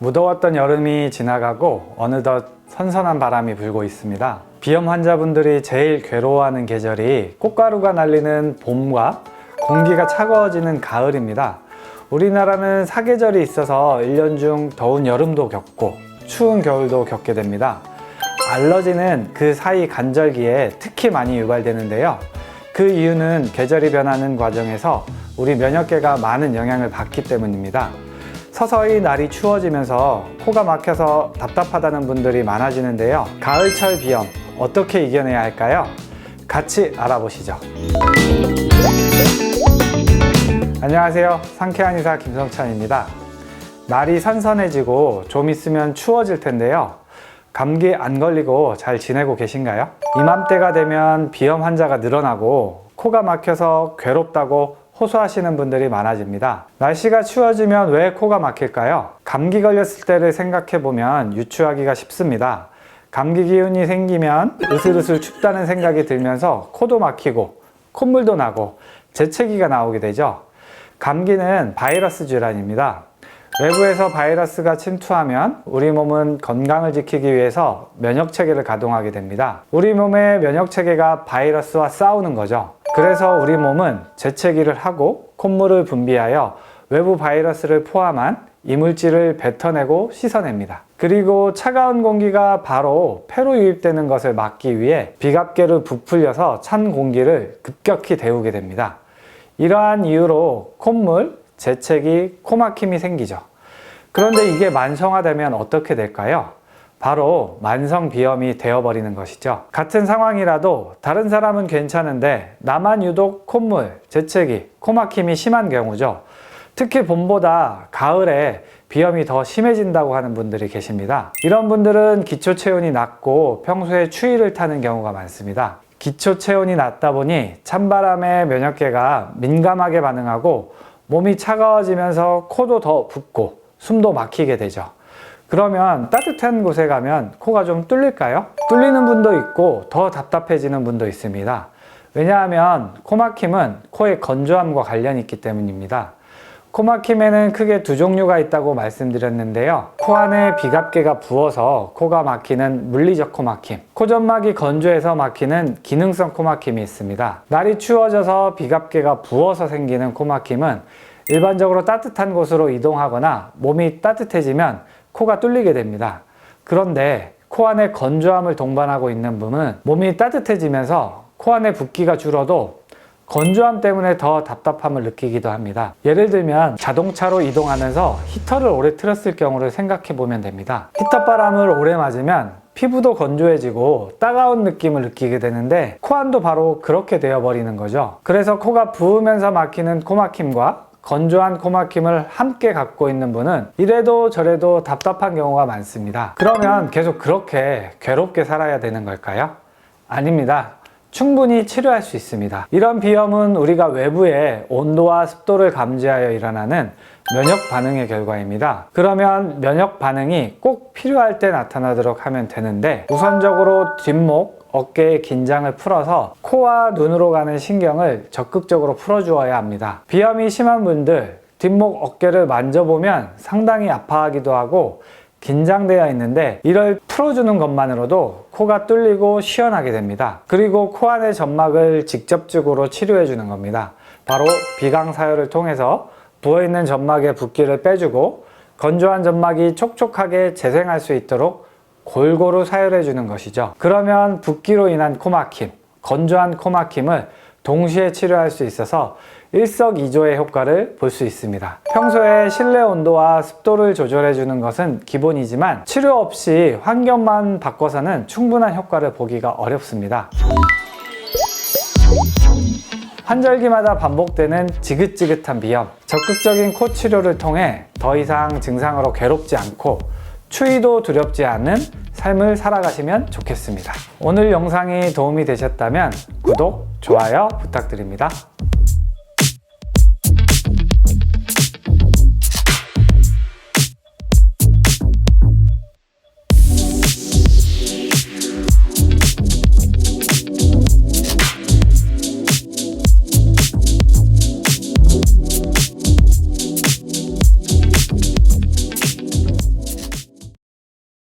무더웠던 여름이 지나가고 어느덧 선선한 바람이 불고 있습니다. 비염 환자분들이 제일 괴로워하는 계절이 꽃가루가 날리는 봄과 공기가 차가워지는 가을입니다. 우리나라는 사계절이 있어서 1년 중 더운 여름도 겪고 추운 겨울도 겪게 됩니다. 알러지는 그 사이 간절기에 특히 많이 유발되는데요. 그 이유는 계절이 변하는 과정에서 우리 면역계가 많은 영향을 받기 때문입니다. 서서히 날이 추워지면서 코가 막혀서 답답하다는 분들이 많아지는데요. 가을철 비염 어떻게 이겨내야 할까요? 같이 알아보시죠. 안녕하세요. 상쾌한 의사 김성찬입니다. 날이 선선해지고 좀 있으면 추워질 텐데요. 감기 안 걸리고 잘 지내고 계신가요? 이맘때가 되면 비염 환자가 늘어나고 코가 막혀서 괴롭다고 호소하시는 분들이 많아집니다. 날씨가 추워지면 왜 코가 막힐까요? 감기 걸렸을 때를 생각해 보면 유추하기가 쉽습니다. 감기 기운이 생기면 으슬으슬 춥다는 생각이 들면서 코도 막히고 콧물도 나고 재채기가 나오게 되죠. 감기는 바이러스 질환입니다. 외부에서 바이러스가 침투하면 우리 몸은 건강을 지키기 위해서 면역 체계를 가동하게 됩니다. 우리 몸의 면역 체계가 바이러스와 싸우는 거죠. 그래서 우리 몸은 재채기를 하고 콧물을 분비하여 외부 바이러스를 포함한 이물질을 뱉어내고 씻어냅니다. 그리고 차가운 공기가 바로 폐로 유입되는 것을 막기 위해 비갑계를 부풀려서 찬 공기를 급격히 데우게 됩니다. 이러한 이유로 콧물, 재채기, 코막힘이 생기죠. 그런데 이게 만성화되면 어떻게 될까요? 바로 만성비염이 되어버리는 것이죠. 같은 상황이라도 다른 사람은 괜찮은데 나만 유독 콧물, 재채기, 코막힘이 심한 경우죠. 특히 봄보다 가을에 비염이 더 심해진다고 하는 분들이 계십니다. 이런 분들은 기초 체온이 낮고 평소에 추위를 타는 경우가 많습니다. 기초 체온이 낮다 보니 찬바람에 면역계가 민감하게 반응하고 몸이 차가워지면서 코도 더 붓고 숨도 막히게 되죠. 그러면 따뜻한 곳에 가면 코가 좀 뚫릴까요? 뚫리는 분도 있고 더 답답해지는 분도 있습니다. 왜냐하면 코막힘은 코의 건조함과 관련이 있기 때문입니다. 코막힘에는 크게 두 종류가 있다고 말씀드렸는데요. 코 안에 비갑계가 부어서 코가 막히는 물리적 코막힘, 코점막이 건조해서 막히는 기능성 코막힘이 있습니다. 날이 추워져서 비갑계가 부어서 생기는 코막힘은 일반적으로 따뜻한 곳으로 이동하거나 몸이 따뜻해지면 코가 뚫리게 됩니다. 그런데 코 안에 건조함을 동반하고 있는 분은 몸이 따뜻해지면서 코 안에 붓기가 줄어도 건조함 때문에 더 답답함을 느끼기도 합니다. 예를 들면 자동차로 이동하면서 히터를 오래 틀었을 경우를 생각해 보면 됩니다. 히터 바람을 오래 맞으면 피부도 건조해지고 따가운 느낌을 느끼게 되는데 코안도 바로 그렇게 되어버리는 거죠. 그래서 코가 부으면서 막히는 코막힘과 건조한 코막힘을 함께 갖고 있는 분은 이래도 저래도 답답한 경우가 많습니다. 그러면 계속 그렇게 괴롭게 살아야 되는 걸까요? 아닙니다. 충분히 치료할 수 있습니다. 이런 비염은 우리가 외부의 온도와 습도를 감지하여 일어나는 면역 반응의 결과입니다. 그러면 면역 반응이 꼭 필요할 때 나타나도록 하면 되는데 우선적으로 뒷목, 어깨의 긴장을 풀어서 코와 눈으로 가는 신경을 적극적으로 풀어주어야 합니다. 비염이 심한 분들 뒷목 어깨를 만져보면 상당히 아파하기도 하고 긴장되어 있는데 이를 풀어주는 것만으로도 코가 뚫리고 시원하게 됩니다. 그리고 코 안의 점막을 직접적으로 치료해 주는 겁니다. 바로 비강사혈을 통해서 부어있는 점막의 붓기를 빼주고 건조한 점막이 촉촉하게 재생할 수 있도록 골고루 사혈해 주는 것이죠. 그러면 붓기로 인한 코막힘, 건조한 코막힘을 동시에 치료할 수 있어서 일석이조의 효과를 볼 수 있습니다. 평소에 실내 온도와 습도를 조절해 주는 것은 기본이지만 치료 없이 환경만 바꿔서는 충분한 효과를 보기가 어렵습니다. 환절기마다 반복되는 지긋지긋한 비염, 적극적인 코 치료를 통해 더 이상 증상으로 괴롭지 않고 추위도 두렵지 않은 삶을 살아가시면 좋겠습니다. 오늘 영상이 도움이 되셨다면 구독, 좋아요 부탁드립니다.